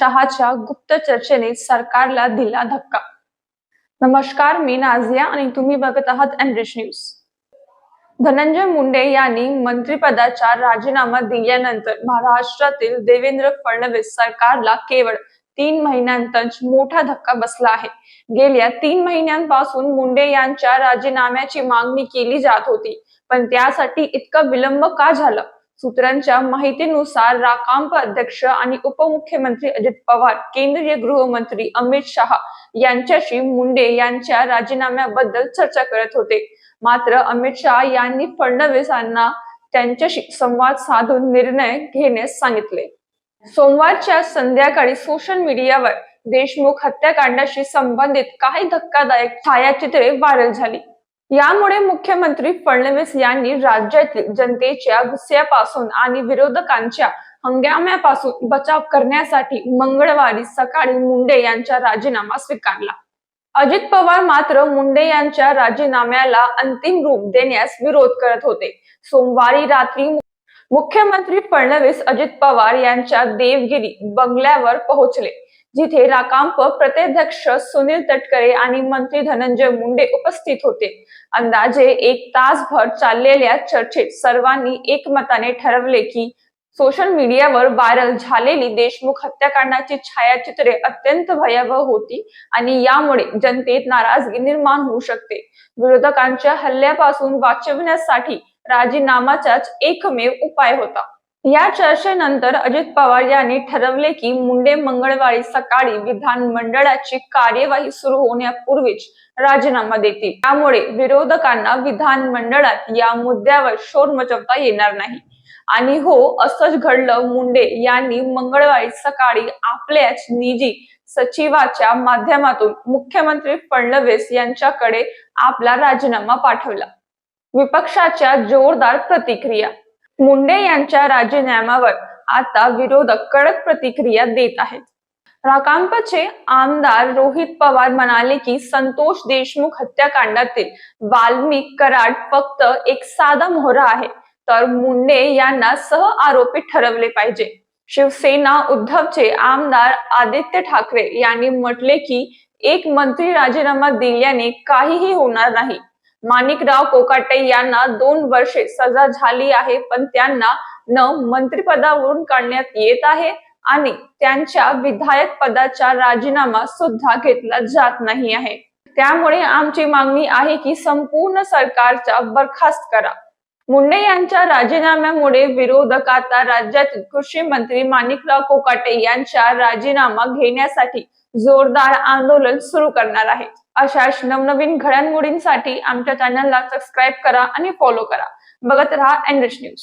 शहाच्या गुप्त चर्चेने सरकारला दिला धक्का. नमस्कार मी नाझिया आणि तुम्ही बघत आहात एनरिच न्यूज. धनंजय मुंडे यांनी मंत्रिपदाचा राजीनामा दिल्यानंतर महाराष्ट्रातील देवेंद्र फडणवीस सरकारला केवळ तीन महिन्यांतच मोठा धक्का बसला आहे. गेल्या तीन महिन्यांपासून मुंडे यांच्या राजीनाम्याची मागणी केली जात होती पण त्यासाठी इतका विलंब का झाला? सूत्रांच्या माहितीनुसार राकांप अध्यक्ष आणि उपमुख्यमंत्री अजित पवार केंद्रीय गृहमंत्री अमित शहा यांच्याशी मुंडे यांच्या राजीनाम्याबद्दल चर्चा करत होते. मात्र अमित शहा यांनी फडणवीसांना त्यांच्याशी संवाद साधून निर्णय घेण्यास सांगितले. सोमवारच्या संध्याकाळी सोशल मीडियावर देशमुख हत्याकांडाशी संबंधित काही धक्कादायक छायाचित्रे व्हायरल झाली. यामुळे मुख्यमंत्री फडणवीस यांनी राज्यातील जनतेच्या गुस्स्यापासून आणि विरोधकांच्या हंगाम्यापासून बचाव करण्यासाठी मंगळवारी सकाळी मुंडे यांचा राजीनामा स्वीकारला. अजित पवार मात्र मुंडे यांच्या राजीनाम्याला अंतिम रूप देण्यास विरोध करत होते. सोमवारी रात्री मुख्यमंत्री फडणवीस अजित पवार यांच्या देवगिरी बंगल्यावर पोहोचले. जिथे राकांप प्रत्यध्यक्ष सुनील तटकरे आणि मंत्री धनंजय मुंडे उपस्थित होते. अंदाजे एक तासभर चाललेल्या चर्चेत सर्वांनी एकमताने ठरवले की सोशल मीडियावर व्हायरल झालेली देशमुख हत्याकांडाची छायाचित्रे अत्यंत भयावह होती आणि यामुळे जनतेत नाराजगी निर्माण होऊ शकते. विरोधकांच्या हल्ल्यापासून वाचवण्यासाठी राजीनामाचाच एकमेव उपाय होता. या चर्चेनंतर अजित पवार यांनी ठरवले की मुंडे मंगळवारी सकाळी विधानमंडळाची कार्यवाही सुरू होण्यापूर्वीच राजीनामा देतील. त्यामुळे विरोधकांना विधानमंडळात या मुद्द्यावर शोर मचवता येणार नाही. आणि हो असंच घडलं. मुंडे यांनी मंगळवारी सकाळी आपल्याच निजी सचिवाच्या माध्यमातून मुख्यमंत्री फडणवीस यांच्याकडे आपला राजीनामा पाठवला. विपक्षाच्या जोरदार प्रतिक्रिया मुंडे यांच्या राजीनाम्यावर आता विरोधक कडक प्रतिक्रिया देत आहेत. राकांपचे आमदार रोहित पवार म्हणाले की संतोष देशमुख हत्याकांडातील वाल्मिक कराड फक्त एक साधा मोहरा आहे तर मुंडे यांना सह आरोपी ठरवले पाहिजे. शिवसेना उद्धवचे आमदार आदित्य ठाकरे यांनी म्हटले की एक मंत्री राजीनामा दिल्याने काहीही होणार नाही. माणिकराव कोकाटे यांना दोन वर्षे सजा झाली आहे पण त्यांना न मंत्रिपदावरून काढण्यात येत आहे आणि त्यांच्या विधायक पदाचा राजीनामा सुद्धा घेतला जात नाही आहे. त्यामुळे आमची मागणी आहे की संपूर्ण सरकारचा बरखास्त करा. मुंडे यांच्या राजीनाम्यामुळे विरोधक आता राज्यातील कृषी मंत्री माणिकराव कोकाटे यांच्या राजीनामा घेण्यासाठी जोरदार आंदोलन सुरू करणार आहे. अशाच नवनवीन घडामोडींसाठी आमच्या चॅनलला सबस्क्राईब करा आणि फॉलो करा. बघत राहा एनरिच न्यूज